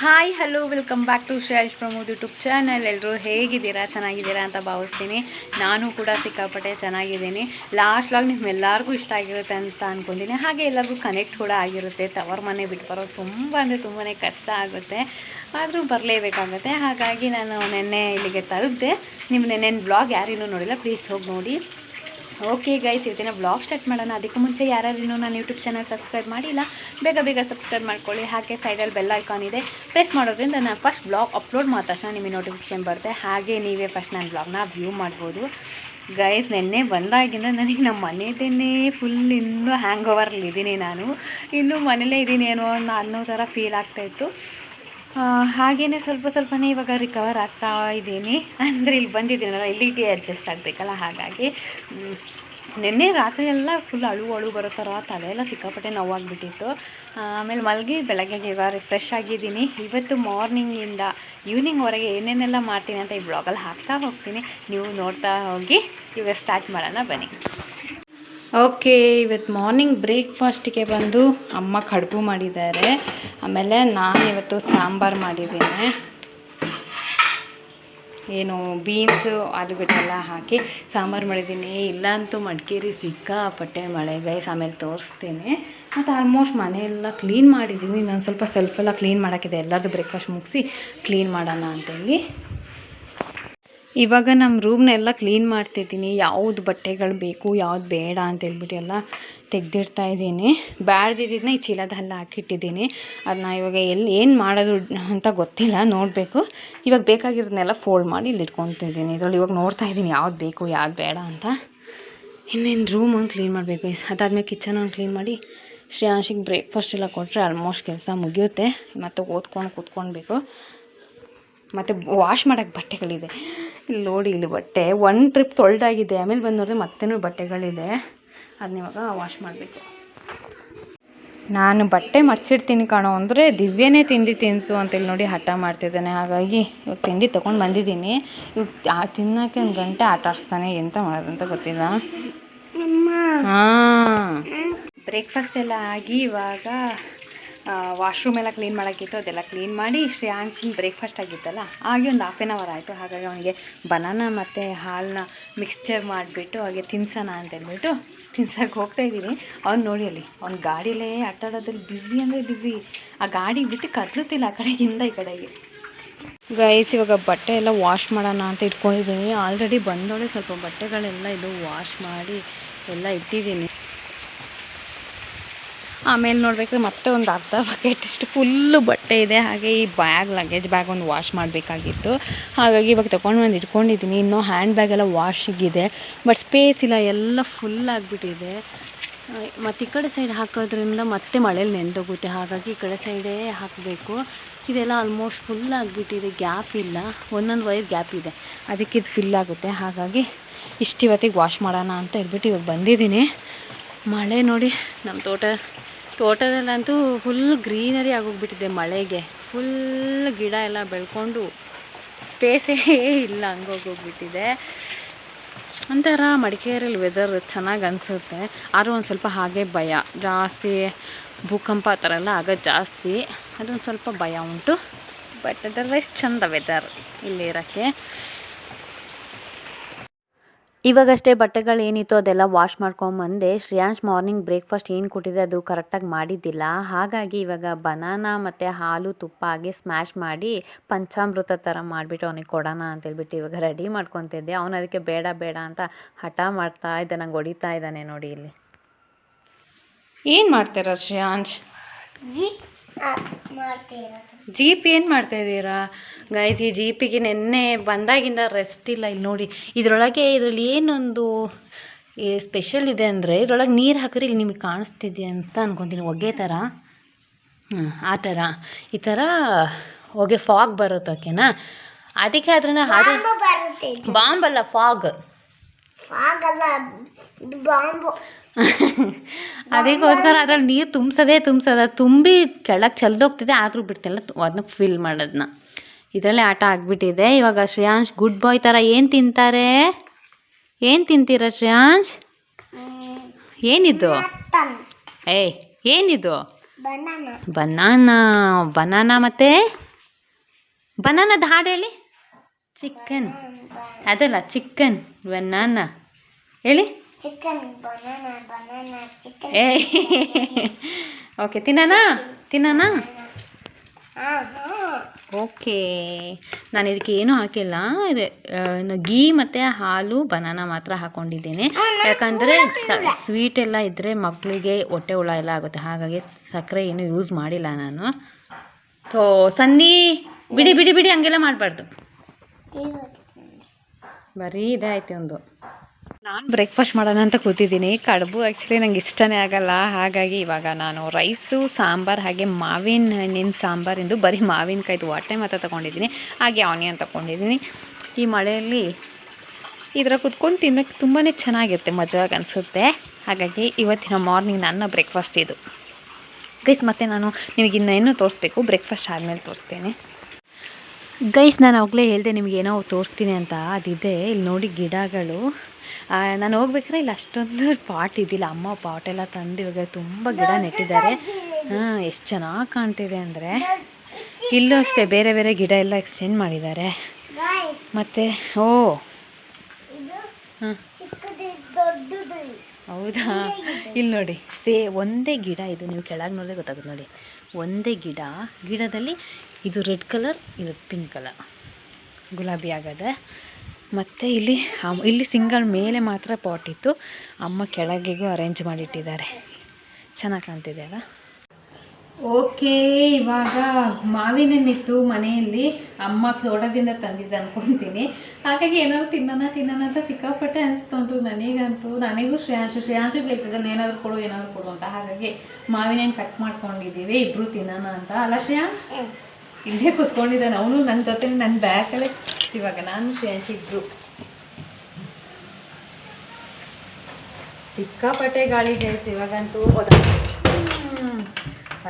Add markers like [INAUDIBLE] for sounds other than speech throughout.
Hi hello welcome back to Shreyash Pramod YouTube channel ಎಲ್ಲರೂ ಹೇಗಿದ್ದೀರಾ? ಚೆನ್ನಾಗಿದ್ದೀರಾ ಅಂತ ಭಾವಿಸ್ತೀನಿ. ನಾನು ಕೂಡ ಸಿಕ್ಕಾಪಟ್ಟೆ ಚೆನ್ನಾಗಿದ್ದೀನಿ. ಲಾಸ್ಟ್ ವ್ಲಾಗ್ ನಿಮ್ಮೆಲ್ಲರಿಗೂ ಇಷ್ಟ ಆಗಿರುತ್ತೆ ಅಂತ ಅಂದ್ಕೊಂಡಿನಿ ಹಾಗೆ ಎಲ್ಲರಿಗೂ ಕನೆಕ್ಟ್ ಕೂಡ ಆಗಿರುತ್ತೆ. ತವರ್ ಮನೆ ಬಿಟ್ಟು ಬರೋದು ತುಂಬ ಅಂದರೆ ತುಂಬಾ ಕಷ್ಟ ಆಗುತ್ತೆ. ಆದರೂ ಬರಲೇಬೇಕಾಗುತ್ತೆ. ಹಾಗಾಗಿ ನಾನು ನೆನ್ನೆ ಇಲ್ಲಿಗೆ ತಲುಪಿದೆ. ನಿಮ್ಮ ನೆನ್ನೆ ಬ್ಲಾಗ್ ಯಾರಿನ್ನೂ ನೋಡಿಲ್ಲ. ಪ್ಲೀಸ್ ಹೋಗಿ ನೋಡಿ. ಓಕೆ ಗೈಸ್ ಇವತ್ತಿನ ಬ್ಲಾಗ್ ಸ್ಟಾರ್ಟ್ ಮಾಡೋಣ. ಅದಕ್ಕೆ ಮುಂಚೆ ಯಾರ್ಯಾರು ಇನ್ನೂ ನನ್ನ ಯೂಟ್ಯೂಬ್ ಚಾನಲ್ ಸಬ್ಸ್ಕ್ರೈಬ್ ಮಾಡಿಲ್ಲ, ಬೇಗ ಬೇಗ ಸಬ್ಸ್ಕ್ರೈಬ್ ಮಾಡ್ಕೊಳ್ಳಿ. ಹಾಗೆ ಸೈಡಲ್ಲಿ ಬೆಲ್ ಐಕಾನ್ ಇದೆ. ಪ್ರೆಸ್ ಮಾಡೋದ್ರಿಂದ ನಾನು ಫಸ್ಟ್ ಬ್ಲಾಗ್ ಅಪ್ಲೋಡ್ ಮಾಡಿದ ತಕ್ಷಣ ನಿಮಗೆ ನೋಟಿಫಿಕೇಷನ್ ಬರುತ್ತೆ. ಹಾಗೆ ನೀವೇ ಫಸ್ಟ್ ನನ್ನ ಬ್ಲಾಗ್ನ ವ್ಯೂ ಮಾಡ್ಬೋದು. ಗೈಸ್ ನಿನ್ನೆ ಬಂದಾಗಿಂದ ನನಗೆ ನಮ್ಮ ಮನೆಯದೇ ಫುಲ್ ಇನ್ನೂ ಹ್ಯಾಂಗ್ ಓವರ್ಲಿದ್ದೀನಿ ನಾನು. ಇನ್ನೂ ಮನೇಲೇ ಇದ್ದೀನಿ ಏನೋ ಅನ್ನೋ ಅನ್ನೋ ಥರ ಫೀಲ್ ಆಗ್ತಾಯಿತ್ತು ಹಾಗೆಯೇ ಸ್ವಲ್ಪ ಸ್ವಲ್ಪನೇ ಇವಾಗ ರಿಕವರ್ ಆಗ್ತಾ ಇದ್ದೀನಿ. ಅಂದರೆ ಇಲ್ಲಿ ಬಂದಿದ್ದೀನಲ್ಲ ಇಲ್ಲಿಗೆ ಅಡ್ಜಸ್ಟ್ ಆಗಬೇಕಲ್ಲ ಹಾಗಾಗಿ. ನಿನ್ನೆ ರಾತ್ರಿ ಎಲ್ಲ ಫುಲ್ ಅಳು ಅಳು ಬರೋ ಥರ ತಲೆ ಎಲ್ಲ ಸಿಕ್ಕಾಪಟ್ಟೆ ನೋವಾಗಿಬಿಟ್ಟಿತ್ತು. ಆಮೇಲೆ ಮಲಗಿ ಬೆಳಗ್ಗೆ ಇವಾಗ ರಿಫ್ರೆಶ್ ಆಗಿದ್ದೀನಿ. ಇವತ್ತು ಮಾರ್ನಿಂಗಿಂದ ಈವ್ನಿಂಗ್ವರೆಗೆ ಏನೇನೆಲ್ಲ ಮಾಡ್ತೀನಿ ಅಂತ ಈ ಬ್ಲಾಗಲ್ಲಿ ಹಾಕ್ತಾ ಹೋಗ್ತೀನಿ. ನೀವು ನೋಡ್ತಾ ಹೋಗಿ ಇವಾಗ ಸ್ಟಾರ್ಟ್ ಮಾಡೋಣ ಬನ್ನಿ. ಓಕೆ ಇವತ್ತು ಮಾರ್ನಿಂಗ್ ಬ್ರೇಕ್ಫಾಸ್ಟಿಗೆ ಬಂದು ಅಮ್ಮ ಕಡುಬು ಮಾಡಿದ್ದಾರೆ. ಆಮೇಲೆ ನಾನು ಇವತ್ತು ಸಾಂಬಾರು ಮಾಡಿದ್ದೀನಿ. ಏನು ಬೀನ್ಸು ಆಲೂಗಡ್ಡೆಲ್ಲ ಹಾಕಿ ಸಾಂಬಾರು ಮಾಡಿದ್ದೀನಿ. ಇಲ್ಲಂತೂ ಮಡಿಕೇರಿ ಸಿಕ್ಕಾಪಟ್ಟೆ ಮಳೆ ಗೈಸ್ ಆಮೇಲೆ ತೋರಿಸ್ತೀನಿ. ಮತ್ತು ಆಲ್ಮೋಸ್ಟ್ ಮನೆಯೆಲ್ಲ ಕ್ಲೀನ್ ಮಾಡಿದ್ದೀನಿ ನಾನು ಸ್ವಲ್ಪ ಸೆಲ್ಫೆಲ್ಲ ಕ್ಲೀನ್ ಮಾಡೋಕ್ಕಿದೆ ಎಲ್ಲರದ್ದು ಬ್ರೇಕ್ಫಾಸ್ಟ್ ಮುಗಿಸಿ ಕ್ಲೀನ್ ಮಾಡೋಣ ಅಂತೇಳಿ. ಇವಾಗ ನಮ್ಮ ರೂಮ್ನೆಲ್ಲ ಕ್ಲೀನ್ ಮಾಡ್ತಿದ್ದೀನಿ. ಯಾವ್ದು ಬಟ್ಟೆಗಳು ಬೇಕು, ಯಾವ್ದು ಬೇಡ ಅಂತ ಹೇಳ್ಬಿಟ್ಟು ಎಲ್ಲ ತೆಗೆದಿಡ್ತಾ ಇದ್ದೀನಿ. ಬ್ಯಾಡ್ದಿದ್ದನ್ನ ಈ ಚೀಲದಲ್ಲಿ ಹಾಕಿಟ್ಟಿದ್ದೀನಿ. ಅದನ್ನ ಇವಾಗ ಎಲ್ಲಿ ಏನು ಮಾಡೋದು ಅಂತ ಗೊತ್ತಿಲ್ಲ, ನೋಡಬೇಕು. ಇವಾಗ ಬೇಕಾಗಿರೋದನ್ನೆಲ್ಲ ಫೋಲ್ಡ್ ಮಾಡಿ ಇಲ್ಲಿ ಇಟ್ಕೊತಿದ್ದೀನಿ ಇದರಲ್ಲಿ ಇವಾಗ ನೋಡ್ತಾ ಇದ್ದೀನಿ ಯಾವ್ದು ಬೇಕು, ಯಾವ್ದು ಬೇಡ ಅಂತ. ಇನ್ನೇನು ರೂಮ್ ಒಂದು ಕ್ಲೀನ್ ಮಾಡಬೇಕು. ಅದಾದ್ಮೇಲೆ ಕಿಚನ್ ಒಂದು ಕ್ಲೀನ್ ಮಾಡಿ ಶ್ರೇಯಾಂಶಿಗೆ ಬ್ರೇಕ್ಫಾಸ್ಟ್ ಎಲ್ಲ ಕೊಟ್ಟರೆ ಆಲ್ಮೋಸ್ಟ್ ಕೆಲಸ ಮುಗಿಯುತ್ತೆ. ಮತ್ತು ಓದ್ಕೊಂಡು ಕೂತ್ಕೊಳ್ಬೇಕು. ಮತ್ತು ವಾಶ್ ಮಾಡೋಕ್ಕೆ ಬಟ್ಟೆಗಳಿದೆ. ಇಲ್ಲಿ ನೋಡಿ ಇಲ್ಲಿ ಬಟ್ಟೆ. ಒನ್ ಟ್ರಿಪ್ ತೊಳ್ದಾಗಿದೆ. ಆಮೇಲೆ ಬಂದು ನೋಡಿದ್ರೆ ಮತ್ತೇನು ಬಟ್ಟೆಗಳಿದೆ. ಅದನ್ನ ಇವಾಗ ವಾಶ್ ಮಾಡಬೇಕು. ನಾನು ಬಟ್ಟೆ ಮರ್ಚಿಡ್ತೀನಿ ಕಾಣೋ. ಅಂದರೆ ದಿವ್ಯನೇ ತಿಂಡಿ ತಿನಿಸು ಅಂತೇಳಿ ನೋಡಿ ಹಠ ಮಾಡ್ತಿದ್ದಾನೆ. ಹಾಗಾಗಿ ಇವಾಗ ತಿಂಡಿ ತೊಗೊಂಡು ಬಂದಿದ್ದೀನಿ. ಇವಾಗ ಆ ತಿನ್ನೋಕ್ಕೆ ಒಂದು ಗಂಟೆ ಆಟ ಆಡಿಸ್ತಾನೆ ಎಂತ ಮಾಡೋದಂತ ಗೊತ್ತಿಲ್ಲ. ಹಾಂ. ಬ್ರೇಕ್ಫಾಸ್ಟ್ ಎಲ್ಲ ಆಗಿ ಇವಾಗ ವಾಶ್ರೂಮ್ ಎಲ್ಲ ಕ್ಲೀನ್ ಮಾಡೋಕ್ಕಿತ್ತು, ಅದೆಲ್ಲ ಕ್ಲೀನ್ ಮಾಡಿ ಶ್ರೇಯಾಂಶಿನ ಬ್ರೇಕ್ಫಾಸ್ಟ್ ಆಗಿತ್ತಲ್ಲ, ಹಾಗೆ ಒಂದು ಹಾಫ್ ಆನ್ ಅವರ್ ಆಯಿತು. ಹಾಗಾಗಿ ಅವನಿಗೆ ಬನಾನ ಮತ್ತು ಹಾಲನ್ನ ಮಿಕ್ಸ್ಚರ್ ಮಾಡಿಬಿಟ್ಟು, ಹಾಗೆ ತಿನ್ಸೋಣ ಅಂತೇಳ್ಬಿಟ್ಟು ತಿನ್ಸಕ್ಕೆ ಹೋಗ್ತಾ ಇದ್ದೀನಿ. ಅವ್ನು ನೋಡಿ ಅಲ್ಲಿ, ಅವ್ನ ಗಾಡಿಲೇ ಆಟಾಡೋದ್ರಲ್ಲಿ ಬ್ಯುಸಿ ಅಂದರೆ ಬ್ಯುಸಿ ಆ ಗಾಡಿ ಬಿಟ್ಟು ಕದ್ಲುತ್ತಿಲ್ಲ ಆ ಕಡೆಗಿಂದ ಈ ಕಡೆಗೆ. ಗೈಸ್ ಇವಾಗ ಬಟ್ಟೆ ಎಲ್ಲ ವಾಶ್ ಮಾಡೋಣ ಅಂತ ಇಟ್ಕೊಂಡಿದ್ದೀನಿ. ಆಲ್ರೆಡಿ ಬಂದೋಳೆ ಸ್ವಲ್ಪ ಬಟ್ಟೆಗಳೆಲ್ಲ ಇದು ವಾಶ್ ಮಾಡಿ ಎಲ್ಲ ಇಟ್ಟಿದ್ದೀನಿ. ಆಮೇಲೆ ನೋಡಬೇಕ್ರೆ ಮತ್ತೆ ಒಂದು ಅರ್ಧ ಬಕೆಟ್ ಇಷ್ಟು ಫುಲ್ಲು ಬಟ್ಟೆ ಇದೆ. ಹಾಗೆ ಈ ಬ್ಯಾಗ್ ಲಗೇಜ್ ಬ್ಯಾಗ್ ಒಂದು ವಾಶ್ ಮಾಡಬೇಕಾಗಿತ್ತು. ಹಾಗಾಗಿ ಇವಾಗ ತೊಗೊಂಡು ಬಂದು ಇಟ್ಕೊಂಡಿದ್ದೀನಿ ಇನ್ನೂ ಹ್ಯಾಂಡ್ ಬ್ಯಾಗ್ ಎಲ್ಲ ವಾಶಿಗಿದೆ ಬಟ್ ಸ್ಪೇಸ್ ಇಲ್ಲ, ಎಲ್ಲ ಫುಲ್ ಆಗಿಬಿಟ್ಟಿದೆ. ಮತ್ತು ಈ ಕಡೆ ಸೈಡ್ ಹಾಕೋದ್ರಿಂದ ಮತ್ತೆ ಮಳೇಲಿ ನೆಂದೋಗುತ್ತೆ. ಹಾಗಾಗಿ ಈ ಕಡೆ ಸೈಡೇ ಹಾಕಬೇಕು. ಇದೆಲ್ಲ ಆಲ್ಮೋಸ್ಟ್ ಫುಲ್ ಆಗಿಬಿಟ್ಟಿದೆ. ಗ್ಯಾಪ್ ಇಲ್ಲ. ಒಂದೊಂದು ವೈರ್ ಗ್ಯಾಪ್ ಇದೆ. ಅದಕ್ಕೆ ಇದು ಫಿಲ್ ಆಗುತ್ತೆ. ಹಾಗಾಗಿ ಇಷ್ಟು ಇವತ್ತಿಗೆ ವಾಶ್ ಮಾಡೋಣ ಅಂತ ಹೇಳ್ಬಿಟ್ಟು ಇವಾಗ ಬಂದಿದ್ದೀನಿ ಮಳೆ ನೋಡಿ ನಮ್ಮ ತೋಟ ತೋಟದಲ್ಲಂತೂ ಫುಲ್ ಗ್ರೀನರಿ ಆಗೋಗ್ಬಿಟ್ಟಿದೆ ಮಳೆಗೆ. ಫುಲ್ ಗಿಡ ಎಲ್ಲ ಬೆಳ್ಕೊಂಡು ಸ್ಪೇಸೇ ಇಲ್ಲ, ಹಂಗೋಗೋಗ್ಬಿಟ್ಟಿದೆ. ಒಂಥರ ಮಡಿಕೇರಿಯಲ್ಲಿ ವೆದರ್ ಚೆನ್ನಾಗಿ ಅನಿಸುತ್ತೆ. ಆದರೂ ಒಂದು ಸ್ವಲ್ಪ ಹಾಗೆ ಭಯ. ಜಾಸ್ತಿ ಭೂಕಂಪ ಆ ಥರ ಎಲ್ಲ ಆಗೋದು ಜಾಸ್ತಿ. ಅದೊಂದು ಸ್ವಲ್ಪ ಭಯ ಉಂಟು. ಬಟ್ ಅದರ್ವೈಸ್ ಚಂದ ವೆದರ್ ಇಲ್ಲಿ ಇರೋಕ್ಕೆ. ಇವಾಗಷ್ಟೇ ಬಟ್ಟೆಗಳು ಏನಿತ್ತು ಅದೆಲ್ಲ ವಾಶ್ ಮಾಡ್ಕೊಂಬಂದೆ. ಶ್ರೇಯಾಂಶ್ ಮಾರ್ನಿಂಗ್ ಬ್ರೇಕ್ಫಾಸ್ಟ್ ಏನು ಕೊಟ್ಟಿದೆ ಅದು ಕರೆಕ್ಟಾಗಿ ಮಾಡಿದ್ದಿಲ್ಲ. ಹಾಗಾಗಿ ಇವಾಗ ಬನಾನಾ ಮತ್ತು ಹಾಲು ತುಪ್ಪ ಹಾಗೆ ಸ್ಮ್ಯಾಶ್ ಮಾಡಿ ಪಂಚಾಮೃತ ಥರ ಮಾಡಿಬಿಟ್ಟು ಅವನಿಗೆ ಕೊಡೋಣ ಅಂತೇಳ್ಬಿಟ್ಟು ಇವಾಗ ರೆಡಿ ಮಾಡ್ಕೊತಿದ್ದೆ. ಅವನು ಅದಕ್ಕೆ ಬೇಡ ಬೇಡ ಅಂತ ಹಠ ಮಾಡ್ತಾ ಇದ್ದೆ. ನಂಗೆ ಹೊಡಿತಾ ಇದ್ದಾನೆ ನೋಡಿ ಇಲ್ಲಿ. ಏನು ಮಾಡ್ತೀರಾ ಶ್ರೇಯಾಂಶ್? ಜೀಪ್ ಏನು ಮಾಡ್ತಾ ಇದ್ದೀರಾ? ಗೈಸ್ ಈ ಜೀಪಿಗೆ ನೆನ್ನೆ ಬಂದಾಗಿಂದ ರೆಸ್ಟ್ ಇಲ್ಲ. ಇಲ್ಲಿ ನೋಡಿ ಇದರೊಳಗೆ ಇದರಲ್ಲಿ ಏನೊಂದು ಸ್ಪೆಷಲ್ ಇದೆ ಅಂದರೆ ಇದರೊಳಗೆ ನೀರು ಹಾಕಿದ್ರೆ ಇಲ್ಲಿ ನಿಮಗೆ ಕಾಣಿಸ್ತಿದೆ ಅಂತ ಅನ್ಕೊತೀನಿ. ಹೊಗೆ ಥರ ಆ ಥರ ಈ ಥರ ಹೊಗೆ ಫಾಗ್ ಬರುತ್ತೆ ಓಕೆನಾ ಅದಕ್ಕೆ ಅದನ್ನ ಹಾಗೆ ಬಾಂಬ್ ಅಲ್ಲ ಫಾಗ್ ಫಾಗ್ ಇದು ಬಾಂಬು [LAUGHS] ಅದಕ್ಕೋಸ್ಕರ ಅದ್ರಲ್ಲಿ ನೀರು ತುಂಬಿಸೋದೇ ತುಂಬಿಸೋದ ತುಂಬಿ ಕೆಳಗೆ ಚೆಲ್ದೋಗ್ತಿದೆ ಆದರೂ ಬಿಡ್ತಿಲ್ಲ. ಅದನ್ನ ಫಿಲ್ ಮಾಡೋದನ್ನ ಇದರಲ್ಲೇ ಆಟ ಆಗಿಬಿಟ್ಟಿದೆ. ಇವಾಗ ಶ್ರೇಯಾಂಶ್ ಗುಡ್ ಬಾಯ್ ಥರ ಏನು ತಿಂತಾರೆ? ಏನು ತಿಂತೀರ ಶ್ರೇಯಾಂಶ್? ಏನಿದು? ಏಯ್ ಏನಿದು? ಬನಾನ ಬನಾನಾ ಬನಾನಾ ಮತ್ತು? ಬನಾನದ ಹಾಡು ಹೇಳಿ. ಚಿಕನ್ ಅದಲ್ಲ ಚಿಕನ್ ಬನಾನ ಹೇಳಿ. Chicken banana banana chicken okay ತಿನ್ನೋಣ ತಿನ್ನೋಣ ಓಕೆ ನಾನು ಇದಕ್ಕೆ ಏನೂ ಹಾಕಿಲ್ಲ. ಇದು ಗೀ ಮತ್ತು ಹಾಲು ಬನಾನ ಮಾತ್ರ ಹಾಕೊಂಡಿದ್ದೇನೆ. ಯಾಕಂದರೆ ಸ್ವೀಟ್ ಎಲ್ಲ ಇದ್ದರೆ ಮಕ್ಕಳಿಗೆ ಹೊಟ್ಟೆ ಹುಳ ಎಲ್ಲ ಆಗುತ್ತೆ. ಹಾಗಾಗಿ ಸಕ್ಕರೆ ಏನು ಯೂಸ್ ಮಾಡಿಲ್ಲ ನಾನು. ಥೋ ಸನ್ನಿ ಬಿಡಿ ಬಿಡಿ ಬಿಡಿ ಹಂಗೆಲ್ಲ ಮಾಡಬಾರ್ದು. ಬರೀ ಇದೆ ಆಯ್ತು ಒಂದು. ನಾನು ಬ್ರೇಕ್ಫಾಸ್ಟ್ ಮಾಡೋಣ ಅಂತ ಕೂತಿದ್ದೀನಿ. ಕಡುಬು ಆ್ಯಕ್ಚುಲಿ ನಂಗೆ ಇಷ್ಟನೇ ಆಗಲ್ಲ. ಹಾಗಾಗಿ ಇವಾಗ ನಾನು ರೈಸು ಸಾಂಬಾರು, ಹಾಗೆ ಮಾವಿನ ಹಣ್ಣಿನ ಸಾಂಬಾರಿಂದು ಬರೀ ಮಾವಿನಕಾಯ್ದು ಹೊಟ್ಟೆ ಮಾತ್ರ ತೊಗೊಂಡಿದ್ದೀನಿ. ಹಾಗೆ ಆನಿಯನ್ ತೊಗೊಂಡಿದ್ದೀನಿ. ಈ ಮಳೆಯಲ್ಲಿ ಇದರ ಕುತ್ಕೊಂಡು ತಿನ್ನೋಕ್ಕೆ ತುಂಬಾ ಚೆನ್ನಾಗಿರುತ್ತೆ. ಮಜವಾಗಿ ಅನಿಸುತ್ತೆ. ಹಾಗಾಗಿ ಇವತ್ತಿನ ಮಾರ್ನಿಂಗ್ ನನ್ನ ಬ್ರೇಕ್ಫಾಸ್ಟ್ ಇದು. ಗೈಸ್ ಮತ್ತೆ ನಾನು ನಿಮಗೆ ಇನ್ನೇನು ತೋರಿಸ್ಬೇಕು? ಬ್ರೇಕ್ಫಾಸ್ಟ್ ಆದಮೇಲೆ ತೋರಿಸ್ತೇನೆ. ಗೈಸ್ ನಾನು ಅವಾಗಲೇ ಹೇಳಿದೆ ಏನೋ ತೋರಿಸ್ತೀನಿ ಅಂತ. ಅದಿದೆ. ಇಲ್ಲಿ ನೋಡಿ ಗಿಡಗಳು. ನಾನು ಹೋಗ್ಬೇಕಾದ್ರೆ ಇಲ್ಲಿ ಅಷ್ಟೊಂದು ಪಾಟ್ ಇದ್ದಿಲ್ಲ. ಅಮ್ಮ ಪಾಟ್ ಎಲ್ಲ ತಂದು ಇವಾಗ ತುಂಬ ಗಿಡ ನೆಟ್ಟಿದ್ದಾರೆ. ಹಾಂ, ಎಷ್ಟು ಚೆನ್ನಾಗಿ ಕಾಣ್ತಿದೆ ಅಂದರೆ ಇಲ್ಲೂ ಅಷ್ಟೇ ಬೇರೆ ಬೇರೆ ಗಿಡ ಎಲ್ಲ ಎಕ್ಸ್ಚೇಂಜ್ ಮಾಡಿದ್ದಾರೆ. ಮತ್ತು, ಓ. ಹಾಂ. ಹೌದಾ? ಇಲ್ಲಿ ನೋಡಿ, ಸೇ, ಒಂದೇ ಗಿಡ ಇದು ನೀವು ಕೆಳಗೆ ನೋಡಿದ್ರೆ ಗೊತ್ತಾಗುತ್ತೆ ನೋಡಿ. ಒಂದೇ ಗಿಡ, ಗಿಡದಲ್ಲಿ ಇದು ರೆಡ್ ಕಲರ್, ಇದು ಪಿಂಕ್ ಕಲರ್. ಗುಲಾಬಿ ಆಗದೆ. ಮತ್ತು ಇಲ್ಲಿ ಇಲ್ಲಿ ಸಿಂಗಲ್ ಮೇಲೆ ಮಾತ್ರ ಪಾಟ್ ಇತ್ತು. ಅಮ್ಮ ಕೆಳಗೆಗೂ ಅರೇಂಜ್ ಮಾಡಿಟ್ಟಿದ್ದಾರೆ. ಚೆನ್ನಾಗಿ ಕಾಣ್ತಿದೆ ಅಲ್ಲ? ಓಕೆ ಇವಾಗ ಮಾವಿನ ಹಣ್ಣಿತ್ತು ಮನೆಯಲ್ಲಿ ಅಮ್ಮ ತೋಟದಿಂದ ತಂದಿದ್ದ ಅಂದ್ಕೊತೀನಿ ಹಾಗಾಗಿ ಏನಾದ್ರು ತಿನ್ನೋಣ ತಿನ್ನೋಣ ಅಂತ ಸಿಕ್ಕಾಪಟ್ಟೆ ಅನಿಸ್ತುಂಟು ನನಗಂತೂ. ನನಗೂ ಶ್ರೇಯಾಂಶು ಶ್ರೇಯಾಂಶು ನಾನು ಏನಾದ್ರು ಕೊಡು ಏನಾದ್ರು ಕೊಡು ಅಂತ. ಹಾಗಾಗಿ ಮಾವಿನ ಹಣ್ಣು ಕಟ್ ಮಾಡ್ಕೊಂಡಿದ್ದೀವಿ ಇಬ್ಬರು ತಿನ್ನೋಣ ಅಂತ. ಅಲ್ಲ ಶ್ರೇಯಾಂಶ್? ಇಲ್ಲೇ ಕುತ್ಕೊಂಡಿದ್ದಾನೆ. ಅವನು ನನ್ನ ಜೊತೆ ನನ್ನ ಬ್ಯಾಗಲ್ಲೇ ಇವಾಗ ನಾನು ಶ್ರೇಯಾಂಶ್ ಇದ್ರು ಸಿಕ್ಕಾಪಟ್ಟೆ ಗಾಳಿ ಗೇಸ್ ಇವಾಗಂತೂ.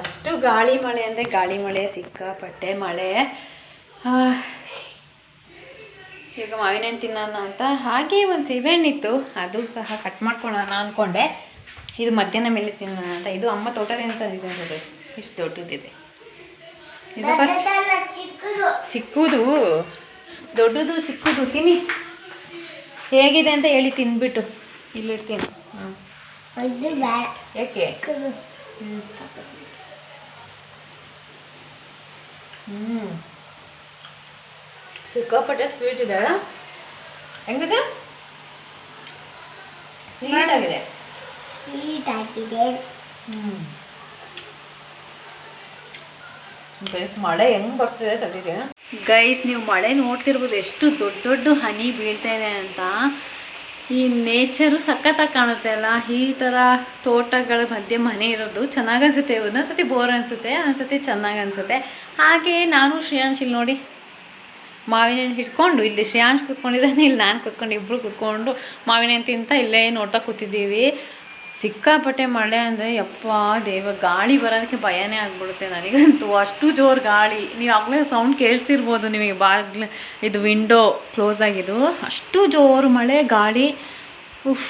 ಅಷ್ಟು ಗಾಳಿ ಮಳೆ ಅಂದರೆ ಗಾಳಿ ಮಳೆ, ಸಿಕ್ಕಾಪಟ್ಟೆ ಮಳೆ. ಈಗ ಮಾವಿನ ಹಣ್ಣು ತಿನ್ನೋಣ ಅಂತ. ಹಾಗೆ ಒಂದು ಸೀಬೆಹಣ್ಣಿತ್ತು ಅದು ಸಹ ಕಟ್ ಮಾಡ್ಕೊಳೋಣ ಅಂದ್ಕೊಂಡೆ ಇದು ಮಧ್ಯಾಹ್ನ ಮೇಲೆ ತಿನ್ನೋಣ ಅಂತ. ಇದು ಅಮ್ಮ ತೋಟದಿಂದ ನೋಡಿ ಇಷ್ಟು ದೊಡ್ಡದಿದೆ. ಇದು ಫಸ್ಟ್ ಚಿಕ್ಕದು. ದೊಡ್ಡದು ಚಿಕ್ಕದು. ತಿನ್ನಿ. ಹೇಗಿದೆ ಅಂತ ಹೇಳಿ ತಿಂದ್ಬಿಟ್ಟು ಇಲ್ಲಿಡ್ತೀನಿ. ಯಾಕೆ? ಹ್ಞೂ ಸಿಕ್ಕಾಪಟ್ಟೆ ಸ್ವೀಟ್ ಇದೆ? ಹೆಂಗಿದೆ? ಸ್ವೀಟ್ ಆಗಿದೆ. ಸ್ವೀಟ್ ಆಗಿದೆ. ಹ್ಞೂ ಮಳೆ ಹೆಂಗ್ ಬರ್ತಿದೆ ತಡೀರಿ? ಗೈಸ್ ನೀವು ಮಳೆ ನೋಡ್ತಿರ್ಬೋದು. ಎಷ್ಟು ದೊಡ್ಡ ದೊಡ್ಡ ಹನಿ ಬೀಳ್ತಾ ಅಂತ. ಈ ನೇಚರು ಸಖತ್ತಾಗಿ ಕಾಣುತ್ತೆ ಅಲ್ಲ? ಈ ಥರ ತೋಟಗಳ ಮಧ್ಯೆ ಮನೆ ಇರೋದು ಚೆನ್ನಾಗಿ ಅನ್ಸುತ್ತೆ. ಒಂದೊಂದ್ಸತಿ ಬೋರ್ ಅನಿಸುತ್ತೆ, ಒಂದೊಂದ್ಸತಿ ಚೆನ್ನಾಗಿ ಅನ್ಸುತ್ತೆ. ಹಾಗೆ ನಾನು ಶ್ರೇಯಾಂಶ್ ಇಲ್ಲಿ ನೋಡಿ. ಮಾವಿನ ಹಣ್ಣು ಹಿಡ್ಕೊಂಡು ಇಲ್ಲಿ ಶ್ರೇಯಾಂಶ್ ಕೂತ್ಕೊಂಡಿದ್ದಾನೆ, ಇಲ್ಲಿ ನಾನು ಕೂತ್ಕೊಂಡು ಇಬ್ಬರು ಕೂತ್ಕೊಂಡು ಮಾವಿನ ಹಣ್ಣು ತಿಂತ ಇಲ್ಲೇ ನೋಡ್ತಾ ಕೂತಿದ್ದೀವಿ. ಸಿಕ್ಕಾಪಟ್ಟೆ ಮಳೆ ಅಂದರೆ ಯಪ್ಪ ದೇವ, ಗಾಳಿ ಬರೋದಕ್ಕೆ ಭಯನೇ ಆಗ್ಬಿಡುತ್ತೆ ನನಗಂತೂ. ಅಷ್ಟು ಜೋರು ಗಾಳಿ. ನೀವು ಆಗಲೇ ಸೌಂಡ್ ಕೇಳ್ತಿರ್ಬೋದು ನಿಮಗೆ ಬಾಗ್ಲ, ಇದು ವಿಂಡೋ ಕ್ಲೋಸ್ ಆಗಿದ್ದು. ಅಷ್ಟು ಜೋರು ಮಳೆ, ಗಾಳಿ. ಉಫ್.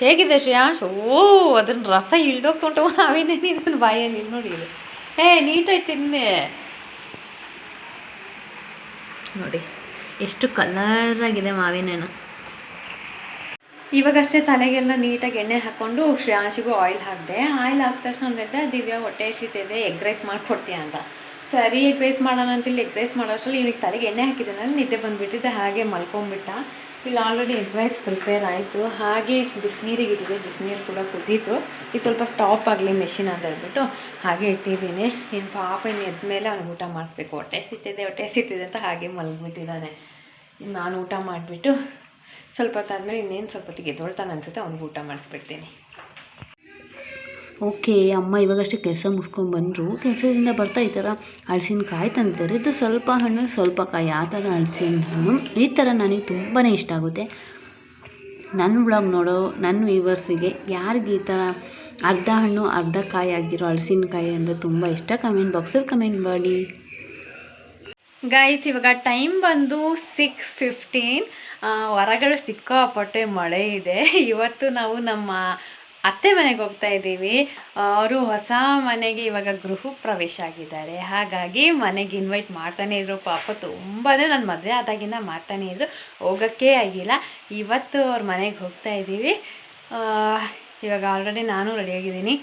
ಹೇಗಿದೆ ಶ್ರೇಯಾಶ್ ಓ ಅದನ್ನ ರಸ ಇಳ್ದೋಗ್ತುಂಟು ನಾವೇನೇ ನಿನ್ನ ಬಾಯಲ್ಲಿ ನೋಡಿ. ಏ, ನೀಟಾಗಿ ತಿನ್ನೆ. ನೋಡಿ, ಎಷ್ಟು ಕಲರ್ ಆಗಿದೆ ಮಾವಿನ ಹಣ್ಣು ಇವಾಗಷ್ಟೇ ತಲೆಗೆಲ್ಲ ನೀಟಾಗಿ ಎಣ್ಣೆ ಹಾಕ್ಕೊಂಡು ಶ್ರೇಯಾಂಶಿಗೂ ಆಯಿಲ್ ಹಾಕಿದೆ. ಆಯಿಲ್ ಹಾಕಿದ ತಕ್ಷಣ ಅಂದಿದ್ದೆ ದಿವ್ಯಾ, ಹೊಟ್ಟೆ ಹಸಿತಿದೆ ಎಗ್ ರೈಸ್ ಮಾಡಿಕೊಡ್ತೀಯ ಅಂತ. ಸರಿ ಎಗ್ ರೈಸ್ ಮಾಡೋಣ ಅಂತ ಇಲ್ಲಿ ಎಗ್ ರೈಸ್ ಮಾಡೋಷ್ಟರಲ್ಲಿ ಇವನಿಗೆ ತಲೆಗೆ ಎಣ್ಣೆ ಹಾಕಿದ್ದಾನಲ್ಲ ನಿದ್ದೆ ಬಂದುಬಿಟ್ಟಿದ್ದೆ ಹಾಗೆ ಮಲ್ಕೊಂಬಿಟ್ಟ. ಇಲ್ಲಿ ಆಲ್ರೆಡಿ ಎಗ್ ರೈಸ್ ಪ್ರಿಪೇರ್ ಆಯಿತು. ಹಾಗೆ ಬಿಸಿನೀರಿಗೆ ಇಟ್ಟಿದೆ. ಬಿಸಿನೀರು ಕೂಡ ಕುದೀತು. ಈ ಸ್ವಲ್ಪ ಸ್ಟಾಪ್ ಆಗಲಿ ಮೆಷಿನ್ ಅಂತ ಹೇಳ್ಬಿಟ್ಟು ಹಾಗೆ ಇಟ್ಟಿದ್ದೀನಿ. ಇನ್ನು ಪಾಪ, ಇನ್ನು ಎದ್ಮೇಲೆ ಅವ್ನಿಗೆ ಊಟ ಮಾಡಿಸ್ಬೇಕು. ಹೊಟ್ಟೆ ಸಿಗ್ತಿದೆ ಹೊಟ್ಟೆ ಸಿಗ್ತಿದೆ ಅಂತ ಹಾಗೆ ಮಲಗಿಬಿಟ್ಟಿದ್ದಾನೆ. ನಾನು ಊಟ ಮಾಡಿಬಿಟ್ಟು ಸ್ವಲ್ಪ ಹೊತ್ತಾದ್ಮೇಲೆ ಇನ್ನೇನು ಸ್ವಲ್ಪ ಹೊತ್ತಿಗೆ ಎದ್ದೊಳ್ತಾನೆ ಅನಿಸುತ್ತೆ, ಅವ್ನಿಗೆ ಊಟ ಮಾಡಿಸ್ಬಿಡ್ತೀನಿ. ಓಕೆ, ಅಮ್ಮ ಇವಾಗಷ್ಟೇ ಕೆಲಸ ಮುಗಿಸ್ಕೊಂಡು ಬಂದರು. ಕೆಲಸದಿಂದ ಬರ್ತಾ ಈ ಥರ ಹಲಸಿನಕಾಯಿ ತಂದಿದ್ದಾರೆ. ಇದು ಸ್ವಲ್ಪ ಹಣ್ಣು, ಸ್ವಲ್ಪ ಕಾಯಿ, ಆ ಥರ ಹಲಸಿನ ಹಣ್ಣು. ಈ ಥರ ನನಗೆ ತುಂಬಾ ಇಷ್ಟ ಆಗುತ್ತೆ. ನನ್ನ ಬ್ಲಾಗ್ ನೋಡೋ ನನ್ನ ವ್ಯೂವರ್ಸಿಗೆ ಯಾರಿಗೆ ಈ ಥರ ಅರ್ಧ ಹಣ್ಣು, ಅರ್ಧ ಕಾಯಿ ಆಗಿರೋ ಹಲಸಿನಕಾಯಿ ಅಂದರೆ ತುಂಬ ಇಷ್ಟ ಕಮೆಂಟ್ ಬಾಕ್ಸಲ್ಲಿ ಕಮೆಂಟ್ ಮಾಡಿ. ಗೈಸ್ ಇವಾಗ ಟೈಮ್ ಬಂದು ಸಿಕ್ಸ್ ಫಿಫ್ಟೀನ್ ಹೊರಗಡೆ ಸಿಕ್ಕಾಪಟ್ಟೆ ಮಳೆ ಇದೆ. ಇವತ್ತು ನಾವು ನಮ್ಮ ಅತ್ತೆ ಮನೆಗೆ ಹೋಗ್ತಾ ಇದ್ದೀವಿ. ಅವರು ಹೊಸ ಮನೆಗೆ ಇವಾಗ ಗೃಹ ಪ್ರವೇಶ ಆಗಿದ್ದಾರೆ. ಹಾಗಾಗಿ ಮನೆಗೆ ಇನ್ವೈಟ್ ಮಾಡ್ತಾನೆ ಇದ್ರು. ಪಾಪ ತುಂಬಾ ನನ್ನ ಮದುವೆ ಆದಾಗಿಂದ ಮಾಡ್ತಾನೆ ಇದ್ರು. ಹೋಗೋಕ್ಕೇ ಆಗಿಲ್ಲ. ಇವತ್ತು ಅವ್ರ ಮನೆಗೆ ಹೋಗ್ತಾ ಇದ್ದೀವಿ. ಇವಾಗ ಆಲ್ರೆಡಿ ನಾನು ರೆಡಿಯಾಗಿದ್ದೀನಿ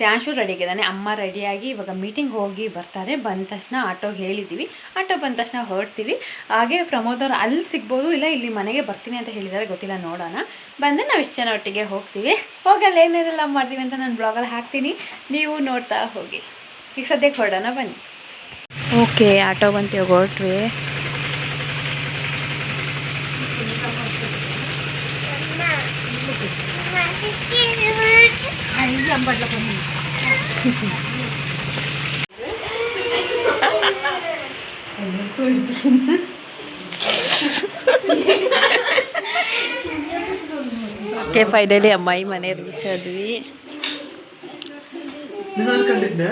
ರೆಡಿ ರೆಡಿಯಾಗಿದ್ದಾನೆ ಅಮ್ಮ ರೆಡಿಯಾಗಿ ಇವಾಗ ಮೀಟಿಂಗ್ ಹೋಗಿ ಬರ್ತಾರೆ. ಬಂದ ತಕ್ಷಣ ಆಟೋಗೆ ಹೇಳಿದ್ದೀವಿ. ಆಟೋ ಬಂದ ತಕ್ಷಣ ಹೊರಡ್ತೀವಿ. ಹಾಗೆ ಪ್ರಮೋದ್ ಅವ್ರು ಅಲ್ಲಿ ಸಿಗ್ಬೋದು ಇಲ್ಲ ಇಲ್ಲಿ ಮನೆಗೆ ಬರ್ತೀನಿ ಅಂತ ಹೇಳಿದ್ದಾರೆ ಗೊತ್ತಿಲ್ಲ, ನೋಡೋಣ. ಬಂದರೆ ನಾವು ಇಷ್ಟು ಜನ ಒಟ್ಟಿಗೆ ಹೋಗ್ತೀವಿ. ಹೋಗಲ್ಲ, ಏನೇನೆಲ್ಲ ಮಾಡ್ತೀವಿ ಅಂತ ನಾನು ಬ್ಲಾಗಲ್ಲಿ ಹಾಕ್ತೀನಿ. ನೀವು ನೋಡ್ತಾ ಹೋಗಿ. ಈಗ ಸದ್ಯಕ್ಕೆ ಹೊರಡೋಣ ಬನ್ನಿ. ಓಕೆ ಆಟೋ ಬಂತು ಇವಾಗ ಹೊರಟ್ವಿ ಓಕೆ ಫೈನಲಿ ಅಮ್ಮಾಯಿ ಮನೆ ರೀಚ್ ಆದ್ವಿ ನೀನು ಅನ್ಕೊಂಡಿದ್ದೆ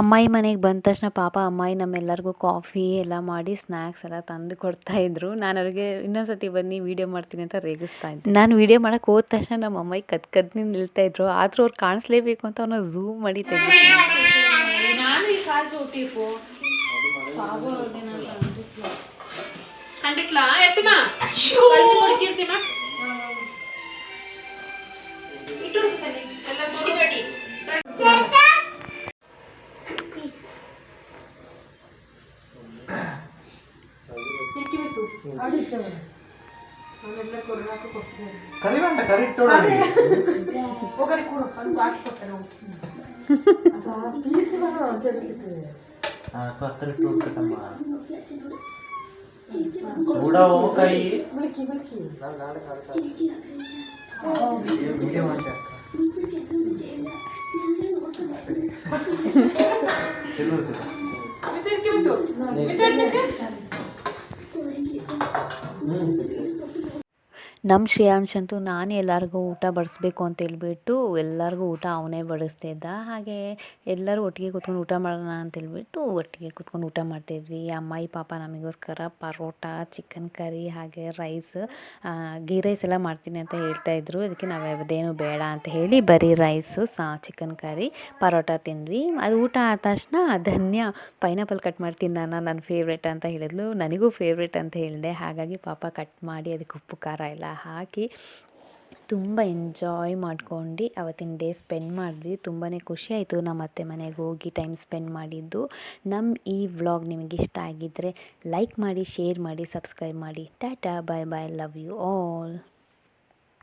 ಅಮ್ಮಾಯಿ ಮನೆಗೆ ಬಂದ ತಕ್ಷಣ ಪಾಪ ಅಮ್ಮಾಯಿ ನಮ್ಮೆಲ್ಲರಿಗೂ ಕಾಫಿ ಎಲ್ಲ ಮಾಡಿ ಸ್ನ್ಯಾಕ್ಸ್ ಎಲ್ಲ ತಂದು ಕೊಡ್ತಾ ಇದ್ರು. ನಾನು ಅವ್ರಿಗೆ ಇನ್ನೊಂದ್ಸತಿ ಬನ್ನಿ ವೀಡಿಯೋ ಮಾಡ್ತೀನಿ ಅಂತ ರೇಗಿಸ್ತಾ ಇದ್ದೆ. ನಾನು ವೀಡಿಯೋ ಮಾಡಕ್ಕೆ ಹೋದ ತಕ್ಷಣ ನಮ್ಮ ಅಮ್ಮಾಯಿ ಕದ್ ಕದ್ನಿ ನಿಲ್ತಾ ಇದ್ರು. ಆದರೂ ಅವ್ರು ಕಾಣಿಸ್ಲೇಬೇಕು ಅಂತ ಅವ್ರನ್ನ ಝೂಮ್ ಮಾಡಿ ತೆಗಿತೀನಿ ನಾನು ಈ ಕಾಲ್ ಚೋಟಿಪು ಕಂಡಿಕ್ಲಾ ಎತ್ತಿಮಾ ಕಳ್ಸಿ ಕೊಡಿ ಕೀರ್ತಿಮಾ ಇಟ್ಟು ಸರಿ ಎಲ್ಲ ನೋಡಿ ನೋಡಿ ಕಿರ್ಕಿಬಿತ್ತು ನಾನೆಲ್ಲ ಕೊರ್ರಾಕ ಕೊಡ್ತೀನಿ ಕರಿಬೇಡ ಕರಿಟ್ಟೋಡ ಹೋಗಲಿ ಕೂರು ಅಂತ ಹಾಕಿ ಕೊಟ್ಟೆ ನಾವು ಪತ್ರಿಟ್ಟು ಉಟ್ಕಟಮ್ಮ చూడవు కై వీడియో ಮಾಡ್ತಾ తెలుగు ಮಿತ್ತು ಇರ್ಕಿಬಿತ್ತು ಮಿತ್ತು ಎಟ್ನಕ್ಕೆ ನಮ್ಮ ಶ್ರೇಯಾಂಶ್ ಅಂತೂ ನಾನು ಎಲ್ಲರಿಗೂ ಊಟ ಬಡಿಸ್ಬೇಕು ಅಂತ ಹೇಳ್ಬಿಟ್ಟು ಎಲ್ಲರಿಗೂ ಊಟ ಅವನೇ ಬಡಿಸ್ತಿದ್ದ ಹಾಗೆ ಎಲ್ಲರೂ ಒಟ್ಟಿಗೆ ಕೂತ್ಕೊಂಡು ಊಟ ಮಾಡೋಣ ಅಂತ ಹೇಳ್ಬಿಟ್ಟು ಒಟ್ಟಿಗೆ ಕೂತ್ಕೊಂಡು ಊಟ ಮಾಡ್ತಿದ್ವಿ ಅಮ್ಮಾಯಿ ಪಾಪ ನಮಗೋಸ್ಕರ ಪರೋಟ ಚಿಕನ್ ಕರಿ ಹಾಗೆ ರೈಸ್ ಗೀ ರೈಸ್ ಎಲ್ಲ ಮಾಡ್ತೀನಿ ಅಂತ ಹೇಳ್ತಾ ಇದ್ರು. ಅದಕ್ಕೆ ನಾವು ಬೇಡ ಅಂತ ಹೇಳಿ ಬರೀ ರೈಸು ಸಾ ಚಿಕನ್ ಕರಿ ಪರೋಟ ತಿಂದ್ವಿ. ಅದು ಊಟ ಆದ ತಕ್ಷಣ ಧನ್ಯ ಪೈನಾಪಲ್ ಕಟ್ ಮಾಡಿ ತಿನ್ನೋಣ ನನ್ನ ಫೇವ್ರೇಟ್ ಅಂತ ಹೇಳಿದ್ಲು. ನನಗೂ ಫೇವ್ರೇಟ್ ಅಂತ ಹೇಳಿದೆ. ಹಾಗಾಗಿ ಪಾಪ ಕಟ್ ಮಾಡಿ ಅದಕ್ಕೆ ಉಪ್ಪು, ಖಾರ ಎಲ್ಲ ಹಾಕಿ ತುಂಬ ಎಂಜಾಯ್ ಮಾಡ್ಕೊಂಡು ಅವತ್ತಿನ ಡೇ ಸ್ಪೆಂಡ್ ಮಾಡಿದ್ವಿ. ತುಂಬಾ ಖುಷಿ ಆಯಿತು ನಮ್ಮ ಅತ್ತೆ ಮನೆಗೆ ಹೋಗಿ ಟೈಮ್ ಸ್ಪೆಂಡ್ ಮಾಡಿದ್ದು. ನಮ್ಮ ಈ ವ್ಲಾಗ್ ನಿಮಗೆ ಇಷ್ಟ ಆಗಿದ್ದರೆ ಲೈಕ್ ಮಾಡಿ ಶೇರ್ ಮಾಡಿ ಸಬ್ಸ್ಕ್ರೈಬ್ ಮಾಡಿ. Tata bye bye love you all